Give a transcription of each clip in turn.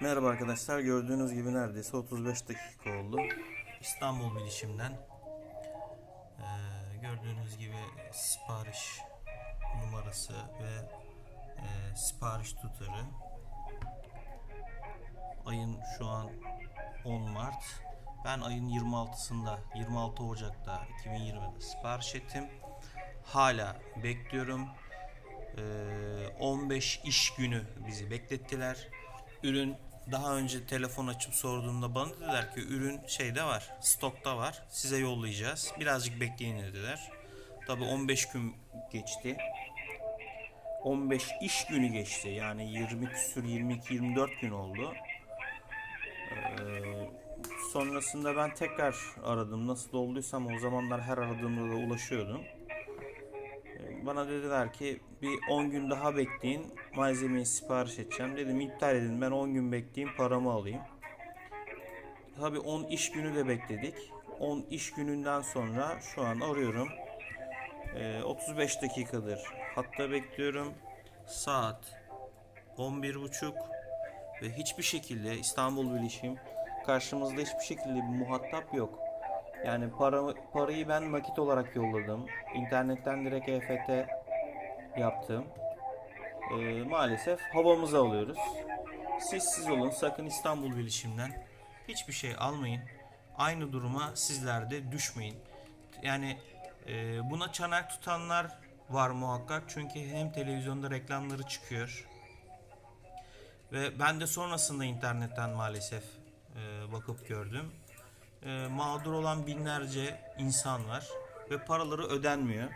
Merhaba arkadaşlar. Gördüğünüz gibi neredeyse 35 dakika oldu. İstanbul Bilişim'den eee, gördüğünüz gibi sipariş numarası ve eee, sipariş tutarı. Ayın şu an 10 Mart. Ben ayın 26'sında 26 Ocak'ta 2020'de sipariş ettim. Hala bekliyorum. Ee, 15 iş günü bizi beklettiler. Ürün daha önce telefon açıp sorduğumda bana dediler ki ürün şeyde var, stokta var. Size yollayacağız. Birazcık bekleyin dediler. Tabi 15 gün geçti. 15 iş günü geçti. Yani 20 küsür 22 24 gün oldu. Ee, sonrasında ben tekrar aradım. Nasıl olduysam o zamanlar her aradığımda da ulaşıyordum. Bana dediler ki bir 10 gün daha bekleyin malzemeyi sipariş edeceğim. Dedim iptal edin ben 10 gün bekleyeyim paramı alayım. Tabi 10 iş günü de bekledik. 10 iş gününden sonra şu an arıyorum. Ee, 35 dakikadır hatta bekliyorum. Saat 11.30 ve hiçbir şekilde İstanbul Bilişim karşımızda hiçbir şekilde bir muhatap yok. Yani para, parayı ben nakit olarak yolladım. İnternetten direkt EFT yaptım. Ee, maalesef havamızı alıyoruz. Siz siz olun. Sakın İstanbul Bilişim'den hiçbir şey almayın. Aynı duruma sizler de düşmeyin. Yani e, buna çanak tutanlar var muhakkak. Çünkü hem televizyonda reklamları çıkıyor. Ve ben de sonrasında internetten maalesef e, bakıp gördüm. E, mağdur olan binlerce insan var ve paraları ödenmiyor.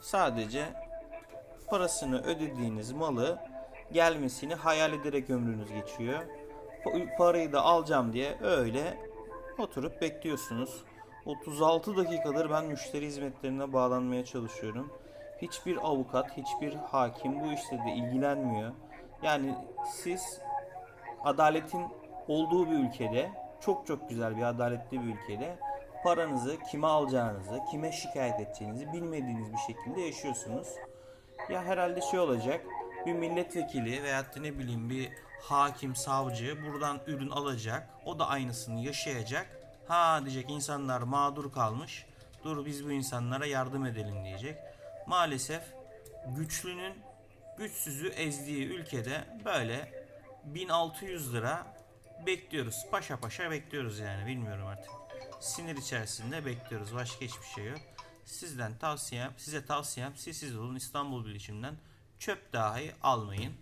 Sadece parasını ödediğiniz malı gelmesini hayal ederek ömrünüz geçiyor. Pa- Parayı da alacağım diye öyle oturup bekliyorsunuz. 36 dakikadır ben müşteri hizmetlerine bağlanmaya çalışıyorum. Hiçbir avukat, hiçbir hakim bu işle de ilgilenmiyor. Yani siz adaletin olduğu bir ülkede, çok çok güzel bir adaletli bir ülkede paranızı kime alacağınızı, kime şikayet edeceğinizi bilmediğiniz bir şekilde yaşıyorsunuz. Ya herhalde şey olacak, bir milletvekili veyahut da ne bileyim bir hakim, savcı buradan ürün alacak, o da aynısını yaşayacak. Ha diyecek insanlar mağdur kalmış, dur biz bu insanlara yardım edelim diyecek. Maalesef güçlünün güçsüzü ezdiği ülkede böyle 1600 lira bekliyoruz. Paşa paşa bekliyoruz yani bilmiyorum artık. Sinir içerisinde bekliyoruz. Başka hiçbir şey yok. Sizden tavsiyem, size tavsiyem siz siz olun İstanbul Bilişim'den çöp dahi almayın.